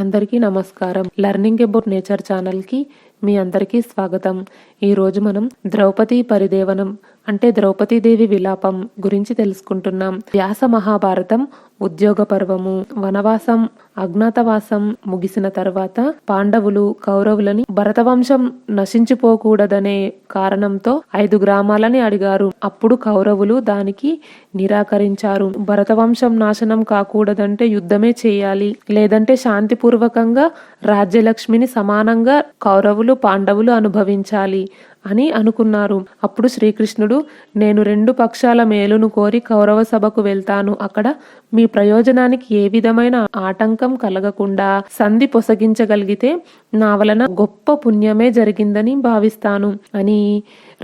అందరికీ నమస్కారం. Learning about nature ఛానల్కి మీ అందరికీ స్వాగతం. ఈరోజు మనం ద్రౌపది పరిదేవనం అంటే ద్రౌపదీదేవి విలాపం గురించి తెలుసుకుంటున్నాం. వ్యాస మహాభారతం ఉద్యోగ పర్వము వనవాసం అజ్ఞాతవాసం ముగిసిన తర్వాత పాండవులు కౌరవులని భరతవంశం నశించిపోకూడదనే కారణంతో ఐదు గ్రామాలని అడిగారు. అప్పుడు కౌరవులు దానికి నిరాకరించారు. భరతవంశం నాశనం కాకూడదంటే యుద్ధమే చేయాలి. లేదంటే శాంతిపూర్వకంగా రాజ్యలక్ష్మిని సమానంగా కౌరవులు పాండవులు అనుభవించాలి అని అనుకున్నారు. అప్పుడు శ్రీకృష్ణుడు నేను రెండు పక్షాల మేలును కోరి కౌరవ సభకు వెళ్తాను. అక్కడ మీ ప్రయోజనానికి ఏ విధమైన ఆటంకం కలగకుండా సంధి పొసగించగలిగితే నా వలన గొప్ప పుణ్యమే జరిగిందని భావిస్తాను అని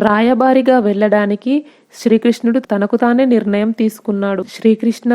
రాయబారిగా వెళ్ళడానికి శ్రీకృష్ణుడు తనకు తానే నిర్ణయం తీసుకున్నాడు. శ్రీకృష్ణ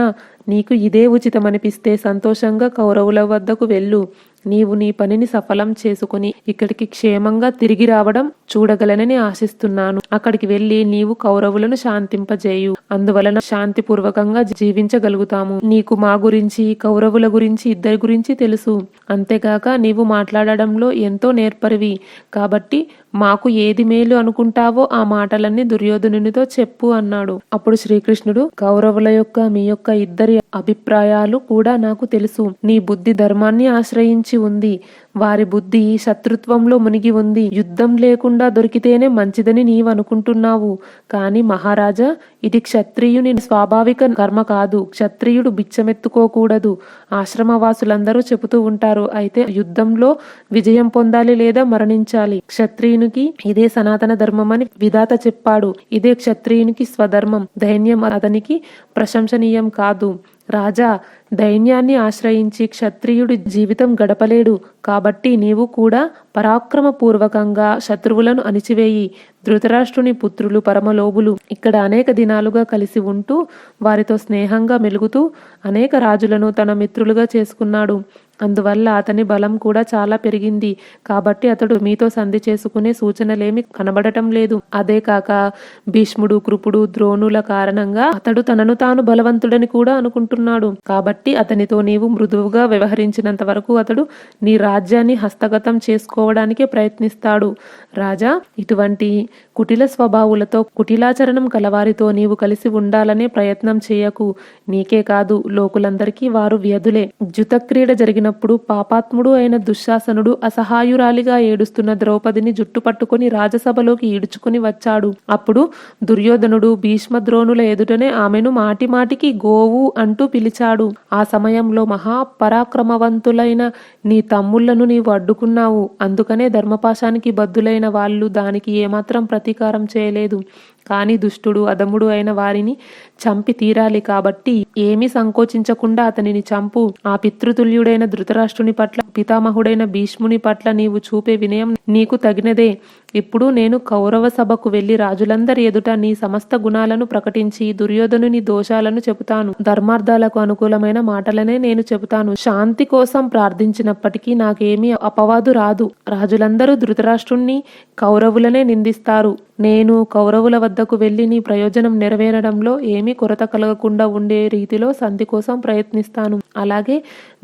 నీకు ఇదే ఉచితమనిపిస్తే సంతోషంగా కౌరవుల వద్దకు వెళ్ళు. నీవు నీ పనిని సఫలం చేసుకుని ఇక్కడికి క్షేమంగా తిరిగి రావడం చూడగలనని ఆశిస్తున్నాను. అక్కడికి వెళ్ళి నీవు కౌరవులను శాంతింపజేయు. అందువలన శాంతిపూర్వకంగా జీవించగలుగుతాము. నీకు మా గురించి కౌరవుల గురించి ఇద్దరి గురించి తెలుసు. అంతేగాక నీవు మాట్లాడడంలో ఎంతో నేర్పరివి. కాబట్టి మాకు ఏది మేలు అనుకుంటావో ఆ మాటలన్నీ దుర్యోధనునితో చెప్పు అన్నాడు. అప్పుడు శ్రీకృష్ణుడు కౌరవుల యొక్క మీ యొక్క ఇద్దరి అభిప్రాయాలు కూడా నాకు తెలుసు. నీ బుద్ధి ధర్మాన్ని ఆశ్రయించి. ఉంది. వారి బుద్ధి శత్రుత్వంలో మునిగి ఉంది. యుద్ధం లేకుండా దొరికితేనే మంచిదని నీవు అనుకుంటున్నావు కానీ మహారాజా ఇది క్షత్రియుని స్వాభావిక కర్మ కాదు. క్షత్రియుడు బిచ్చమెత్తుకోకూడదు. ఆశ్రమవాసులందరూ చెబుతూ ఉంటారు. అయితే యుద్ధంలో విజయం పొందాలి లేదా మరణించాలి? క్షత్రియునికి ఇదే సనాతన ధర్మం అని విధాత చెప్పాడు. ఇదే క్షత్రియునికి స్వధర్మం. దైన్యం అతనికి ప్రశంసనీయం కాదు. రాజా దైన్యాన్ని ఆశ్రయించి క్షత్రియుడి జీవితం గడపలేడు. కాబట్టి నీవు కూడా పరాక్రమపూర్వకంగా శత్రువులను అణిచివేయి. ధృతరాష్ట్రుని పుత్రులు పరమలోబులు ఇక్కడ అనేక దినాలుగా కలిసి ఉంటూ వారితో స్నేహంగా మెలుగుతూ అనేక రాజులను తన మిత్రులుగా చేసుకున్నాడు. అందువల్ల అతని బలం కూడా చాలా పెరిగింది. కాబట్టి అతడు మీతో సంధి చేసుకునే సూచనలేమి కనబడటం లేదు. అదే కాక భీష్ముడు కృపుడు ద్రోణుల కారణంగా అతడు తనను తాను బలవంతుడని కూడా అనుకుంటున్నాడు. కాబట్టి అతనితో నీవు మృదువుగా వ్యవహరించినంత వరకు అతడు నీ రాజ్యాన్ని హస్తగతం చేసుకోవడానికి ప్రయత్నిస్తాడు. రాజా ఇటువంటి కుటిల స్వభావులతో కుటిలాచరణం కలవారితో నీవు కలిసి ఉండాలనే ప్రయత్నం చేయకు. నీకే కాదు లోకులందరికీ వారు వ్యధులే. జుతక్రీడ జరిగినప్పుడు పాపాత్ముడు అయిన దుశ్శాసనుడు అసహాయురాలిగా ఏడుస్తున్న ద్రౌపదిని జుట్టు పట్టుకుని రాజసభలోకి ఈడుచుకుని వచ్చాడు. అప్పుడు దుర్యోధనుడు భీష్మద్రోణుల ఎదుటనే ఆమెను మాటిమాటికి గోవు అంటూ పిలిచాడు. ఆ సమయంలో మహాపరాక్రమవంతులైన నీ తమ్ముళ్ళను నీవు అడ్డుకున్నావు. అందుకనే ధర్మపాశానికి బద్దులైన వాళ్ళు దానికి ఏమాత్రం ప్రతీకారం చేయలేదు. కానీ దుష్టుడు అదముడు అయిన వారిని చంపి తీరాలి కాబట్టి ఏమీ సంకోచించకుండా అతనిని చంపు. ఆ పితృతుల్యుడైన ధృతరాష్ట్రుని పట్ల పితామహుడైన భీష్ముని పట్ల నీవు చూపే వినయం నీకు తగినదే. ఇప్పుడు నేను కౌరవ సభకు వెళ్ళి రాజులందరి ఎదుట నీ సమస్త గుణాలను ప్రకటించి దుర్యోధనుని దోషాలను చెబుతాను. ధర్మార్థాలకు అనుకూలమైన మాటలనే నేను చెబుతాను. శాంతి కోసం ప్రార్థించినప్పటికీ నాకేమీ అపవాదు రాదు. రాజులందరూ ధృతరాష్ట్రుణ్ణి కౌరవులనే నిందిస్తారు. నేను కౌరవుల వద్దకు వెళ్ళి నీ ప్రయోజనం నెరవేరడంలో ఏమీ కొరత కలగకుండా ఉండే రీతిలో సంధి కోసం ప్రయత్నిస్తాను. అలాగే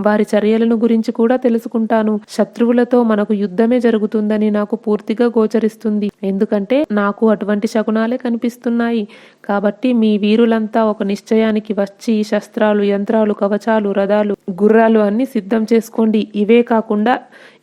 వారి చర్యలను గురించి కూడా తెలుసుకుంటాను. శత్రువులతో మనకు యుద్ధమే జరుగుతుందని నాకు పూర్తిగా గోచరిస్తుంది. ఎందుకంటే నాకు అటువంటి శకునాలే కనిపిస్తున్నాయి. కాబట్టి మీ వీరులంతా ఒక నిశ్చయానికి వచ్చి శస్త్రాలు యంత్రాలు కవచాలు రథాలు గుర్రాలు అన్ని సిద్ధం చేసుకోండి. ఇవే కాకుండా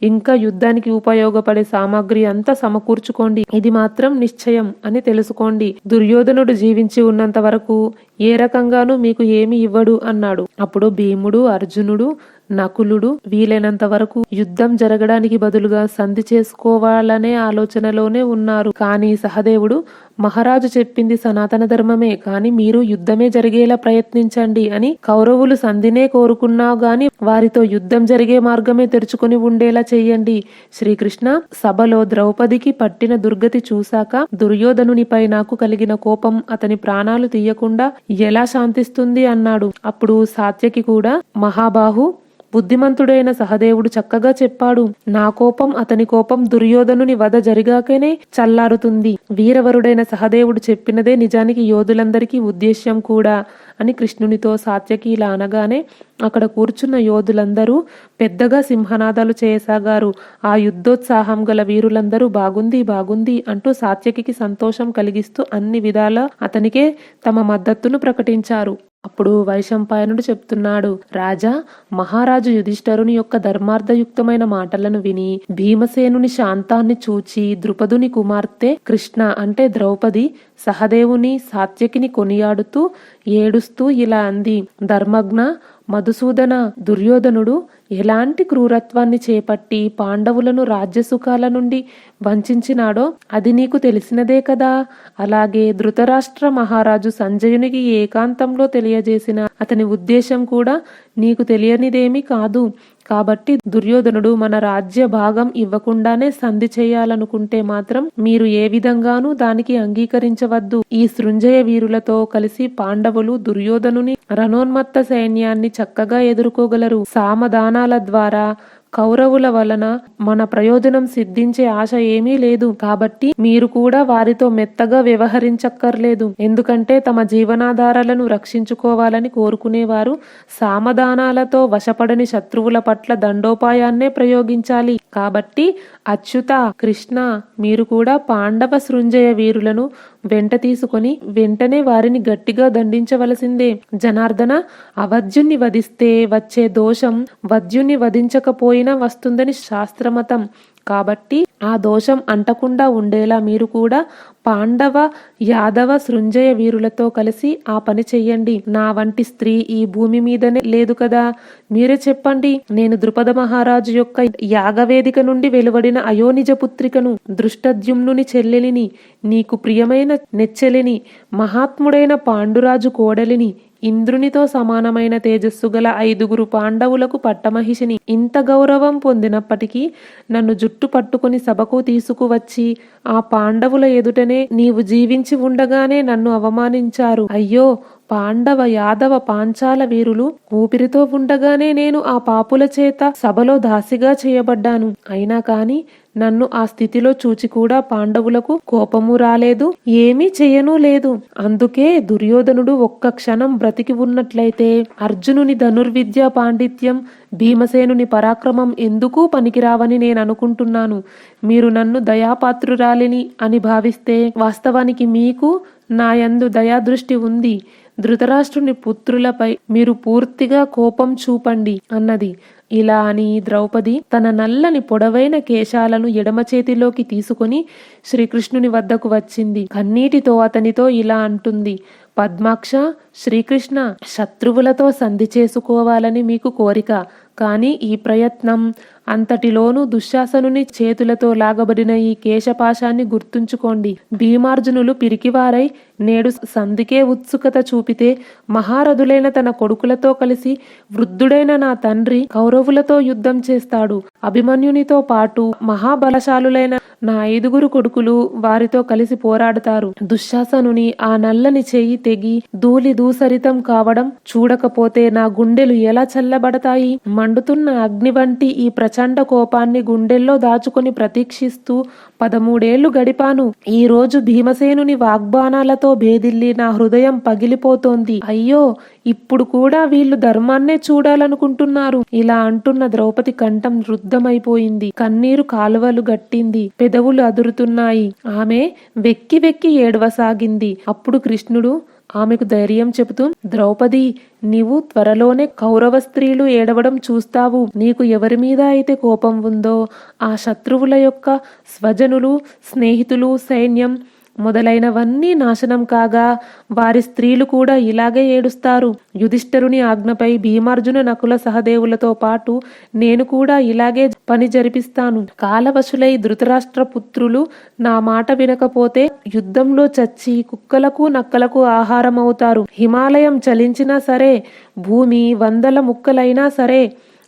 ఇంకా యుద్ధానికి ఉపయోగపడే సామాగ్రి అంతా సమకూర్చుకోండి. ఇది మాత్రం నిశ్చయం అని తెలుసుకోండి. దుర్యోధనుడు జీవించి ఉన్నంత వరకు ఏ రకంగానూ మీకు ఏమి ఇవ్వడు అన్నాడు. అప్పుడు భీముడు అర్జునుడు నకులుడు వీలైనంత వరకు యుద్ధం జరగడానికి బదులుగా సంధి చేసుకోవాలనే ఆలోచనలోనే ఉన్నారు. కానీ సహదేవుడు మహారాజు చెప్పింది సనాతన ధర్మమే కాని మీరు యుద్ధమే జరిగేలా ప్రయత్నించండి అని కౌరవులు సంధినే కోరుకున్నావు గాని వారితో యుద్ధం జరిగే మార్గమే తెరుచుకుని ఉండేలా చెయ్యండి శ్రీకృష్ణ సభలో ద్రౌపదికి పట్టిన దుర్గతి చూశాక దుర్యోధనునిపై నాకు కలిగిన కోపం అతని ప్రాణాలు తీయకుండా ఎలా శాంతిస్తుంది అన్నాడు. అప్పుడు సాత్యకి కూడా మహాబాహు బుద్ధిమంతుడైన సహదేవుడు చక్కగా చెప్పాడు నా కోపం అతని కోపం దుర్యోధనుని వధ జరిగాకనే చల్లారుతుంది. వీరవరుడైన సహదేవుడు చెప్పినదే నిజానికి యోధులందరికీ ఉద్దేశ్యం కూడా. అని కృష్ణునితో సాత్యకి ఇలా అనగానే అక్కడ కూర్చున్న యోధులందరూ పెద్దగా సింహనాదాలు చేయసాగారు. ఆ యుద్ధోత్సాహం గల వీరులందరూ బాగుంది బాగుంది అంటూ సాత్యకి సంతోషం కలిగిస్తూ అన్ని విధాల అతనికే తమ మద్దతును ప్రకటించారు. అప్పుడు వైశంపాయనుడు చెప్తున్నాడు రాజా మహారాజు యుధిష్ఠరుని యొక్క ధర్మార్థయుక్తమైన మాటలను విని భీమసేనుని శాంతాన్ని చూచి ద్రుపదుని కుమార్తె కృష్ణ అంటే ద్రౌపది సహదేవుని సాత్యకిని కొనియాడుతూ ఏడు ఏడుస్తూ ఇలా అంది. ధర్మజ్ఞ మధుసూదన దుర్యోధనుడు ఎలాంటి క్రూరత్వాన్ని చేపట్టి పాండవులను రాజ్యసుఖాల నుండి వంచినాడో అది నీకు తెలిసినదే కదా. అలాగే ధృతరాష్ట్ర మహారాజు సంజయునికి ఏకాంతంలో తెలియజేసిన అతని ఉద్దేశం కూడా నీకు తెలియనిదేమీ కాదు. కాబట్టి దుర్యోధనుడు మన రాజ్య భాగం ఇవ్వకుండానే సంధి చేయాలనుకుంటే మాత్రం మీరు ఏ విధంగానూ దానికి అంగీకరించవద్దు. ఈ సృంజయ వీరులతో కలిసి పాండవులు దుర్యోధనుని రణోన్మత్త సైన్యాన్ని చక్కగా ఎదుర్కోగలరు. సామదానాల ద్వారా కౌరవుల వలన మన ప్రయోజనం సిద్ధించే ఆశ ఏమీ లేదు. కాబట్టి మీరు కూడా వారితో మెత్తగా వ్యవహరించక్కర్లేదు. ఎందుకంటే తమ జీవనాధారాలను రక్షించుకోవాలని కోరుకునేవారు. సామధానాలతో వశపడని శత్రువుల పట్ల దండోపాయాన్నే ప్రయోగించాలి. కాబట్టి అచ్యుత కృష్ణ మీరు కూడా పాండవ సృంజయ వీరులను వెంట తీసుకొని వెంటనే వారిని గట్టిగా దండించవలసిందే. జనార్దన అవధ్యుణ్ణి వధిస్తే వచ్చే దోషం వధ్యుణ్ణి వధించకపోయిన వస్తుందని శాస్త్రమతం. కాబట్టి ఆ దోషం అంటకుండా ఉండేలా మీరు కూడా పాండవ యాదవ సృంజయ వీరులతో కలిసి ఆ పని చెయ్యండి. నా వంటి స్త్రీ ఈ భూమి మీదనే లేదు కదా? మీరే చెప్పండి. నేను ద్రుపద మహారాజు యొక్క యాగవేదిక నుండి వెలువడిన అయోనిజ పుత్రికను దృష్టద్యుమ్నుని చెల్లెలిని నీకు ప్రియమైన నెచ్చెలిని మహాత్ముడైన పాండురాజు కోడలిని ఇంద్రునితో సమానమైన తేజస్సు గల ఐదుగురు పాండవులకు పట్టమహిషిని ఇంత గౌరవం పొందినప్పటికీ నన్ను జుట్టు పట్టుకుని సభకు తీసుకువచ్చి ఆ పాండవుల ఎదుటనే నీవు జీవించి ఉండగానే నన్ను అవమానించారు. అయ్యో పాండవ యాదవ పాంచాల వీరులు ఊపిరితో ఉండగానే నేను ఆ పాపుల చేత సభలో దాసిగా చేయబడ్డాను. అయినా కాని నన్ను ఆ స్థితిలో చూచి కూడా పాండవులకు కోపము రాలేదు ఏమీ చేయనూ లేదు. అందుకే దుర్యోధనుడు ఒక్క క్షణం బ్రతికి ఉన్నట్లయితే అర్జునుని ధనుర్విద్య పాండిత్యం భీమసేనుని పరాక్రమం ఎందుకు పనికిరావని నేను అనుకుంటున్నాను. మీరు నన్ను దయాపాత్రురాలిని అని భావిస్తే వాస్తవానికి మీకు నాయందు దయాదృష్టి ఉంది. ధృతరాష్ట్రుని పుత్రులపై మీరు పూర్తిగా కోపం చూపండి అన్నది. ఇలా అని ద్రౌపది తన నల్లని పొడవైన కేశాలను ఎడమ చేతిలోకి తీసుకుని శ్రీకృష్ణుని వద్దకు వచ్చింది. కన్నీటితో అతనితో ఇలా అంటుంది. పద్మాక్ష శ్రీకృష్ణ శత్రువులతో సంధి చేసుకోవాలని మీకు కోరిక. కానీ ఈ ప్రయత్నం అంతటిలోనూ దుశ్శాసనుని చేతులతో లాగబడిన ఈ కేశపాశాన్ని గుర్తుంచుకోండి. భీమార్జునులు పిరికివారై నేడు సంధికే ఉత్సుకత చూపితే మహారథులైన తన కొడుకులతో కలిసి వృద్ధుడైన నా తండ్రి కౌరవులతో యుద్ధం చేస్తాడు. అభిమన్యునితో పాటు మహాబలశాలులైన నా ఐదుగురు కొడుకులు వారితో కలిసి పోరాడతారు. దుశ్శాసనుని ఆ నల్లని చెయ్యి తెగి ధూళి దూసరితం కావడం చూడకపోతే నా గుండెలు ఎలా చల్లబడతాయి? మండుతున్న అగ్ని వంటి ఈ ప్రచండ కోపాన్ని గుండెల్లో దాచుకుని ప్రతీక్షిస్తూ పదమూడేళ్ళు గడిపాను. ఈ రోజు భీమసేనుని వాగ్బాణాలతో భేదిల్లి నా హృదయం పగిలిపోతోంది. అయ్యో ఇప్పుడు కూడా వీళ్ళు ధర్మాన్నే చూడాలనుకుంటున్నారు. ఇలా అంటున్న ద్రౌపది కంఠం రుద్ధమైపోయింది. కన్నీరు కాలువలు గట్టింది. పెదవులు అదురుతున్నాయి. ఆమె వెక్కి వెక్కి ఏడవసాగింది. అప్పుడు కృష్ణుడు ఆమెకు ధైర్యం చెబుతూ ద్రౌపది నీవు త్వరలోనే కౌరవ స్త్రీలు ఏడవడం చూస్తావు. నీకు ఎవరి మీద అయితే కోపం ఉందో ఆ శత్రువుల యొక్క స్వజనులు స్నేహితులు సైన్యం మొదలైనవన్నీ నాశనం కాగా వారి స్త్రీలు కూడా ఇలాగే ఏడుస్తారు. యుధిష్ఠరుని ఆజ్ఞపై భీమార్జున నకుల సహదేవులతో పాటు నేను కూడా ఇలాగే పని జరిపిస్తాను. కాలవశులై ధృతరాష్ట్ర పుత్రులు నా మాట వినకపోతే యుద్ధంలో చచ్చి కుక్కలకు నక్కలకు ఆహారం అవుతారు హిమాలయం చలించినా సరే భూమి వందల ముక్కలైనా సరే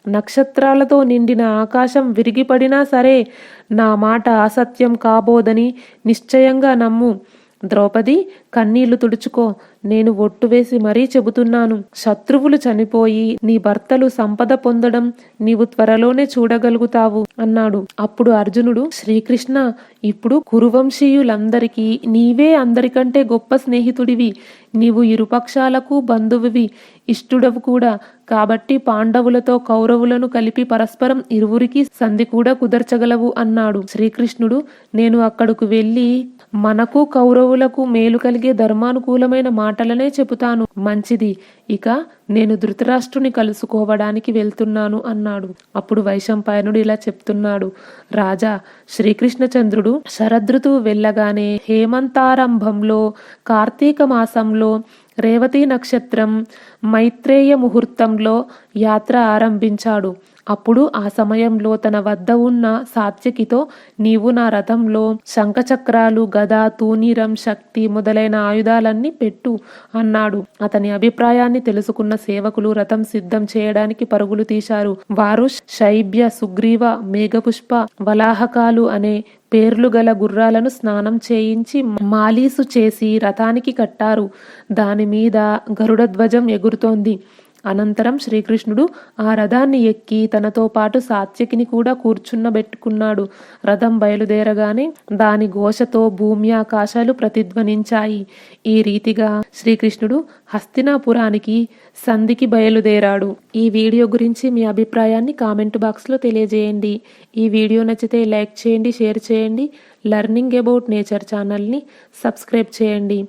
నక్షత్రాలతో నిండిన ఆకాశం విరిగిపడినా సరే నా మాట అసత్యం కాబోదని నిశ్చయంగా నమ్ము. ద్రౌపది కన్నీళ్ళు తుడుచుకో. నేను ఒట్టు వేసి మరీ చెబుతున్నాను. శత్రువులు చనిపోయి నీ భర్తలు సంపద పొందడం నీవు త్వరలోనే చూడగలుగుతావు అన్నాడు. అప్పుడు అర్జునుడు శ్రీకృష్ణ ఇప్పుడు కురువంశీయులందరికీ నీవే అందరికంటే గొప్ప స్నేహితుడివి. నీవు ఇరుపక్షాలకు బంధువువి ఇష్టుడవు కూడా. కాబట్టి పాండవులతో కౌరవులను కలిపి పరస్పరం ఇరువురికి సంధి కూడా కుదర్చగలవు అన్నాడు. శ్రీకృష్ణుడు నేను అక్కడకు వెళ్ళి మనకు కౌరవులకు మేలు కలిగే ధర్మానుకూలమైన మాటలనే చెబుతాను. మంచిది. ఇక నేను ధృతరాష్ట్రుని కలుసుకోవడానికి వెళ్తున్నాను అన్నాడు. అప్పుడు వైశంపాయనుడు ఇలా చెప్తున్నాడు. రాజా శ్రీకృష్ణచంద్రుడు శరదృతువు వెళ్ళగానే హేమంతారంభంలో కార్తీక మాసంలో రేవతి నక్షత్రం మైత్రేయ ముహూర్తంలో యాత్ర ఆరంభించాడు. అప్పుడు ఆ సమయంలో తన వద్ద ఉన్న సాత్యకితో నీవు నా రథంలో శంఖచక్రాలు గద తూనీరం శక్తి మొదలైన ఆయుధాలన్నీ పెట్టు అన్నాడు. అతని అభిప్రాయాన్ని తెలుసుకున్న సేవకులు రథం సిద్ధం చేయడానికి పరుగులు తీశారు. వారు శైబ్య సుగ్రీవ మేఘపుష్ప వలాహకాలు అనే పేర్లు గల గుర్రాలను స్నానం చేయించి మాలీసు చేసి రథానికి కట్టారు. దాని మీద గరుడ ధ్వజం ఎగురుతోంది. అనంతరం శ్రీకృష్ణుడు ఆ రథాన్ని ఎక్కి తనతో పాటు సాత్యకిని కూడా కూర్చున్నబెట్టుకున్నాడు. రథం బయలుదేరగానే దాని ఘోషతో భూమి ఆకాశాలు ప్రతిధ్వనించాయి. ఈ రీతిగా శ్రీకృష్ణుడు హస్తినాపురానికి సంధికి బయలుదేరాడు. ఈ వీడియో గురించి మీ అభిప్రాయాన్ని కామెంట్ బాక్స్లో తెలియజేయండి. ఈ వీడియో నచ్చితే లైక్ చేయండి షేర్ చేయండి. లర్నింగ్ అబౌట్ నేచర్ ఛానల్ని సబ్స్క్రైబ్ చేయండి.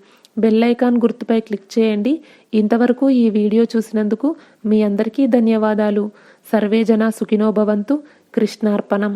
బెల్ ఐకాన్ గుర్తుపై క్లిక్ చేయండి. ఇంతవరకు ఈ వీడియో చూసినందుకు మీ అందరికీ ధన్యవాదాలు. సర్వే జన సుఖినోభవంతు కృష్ణార్పణం.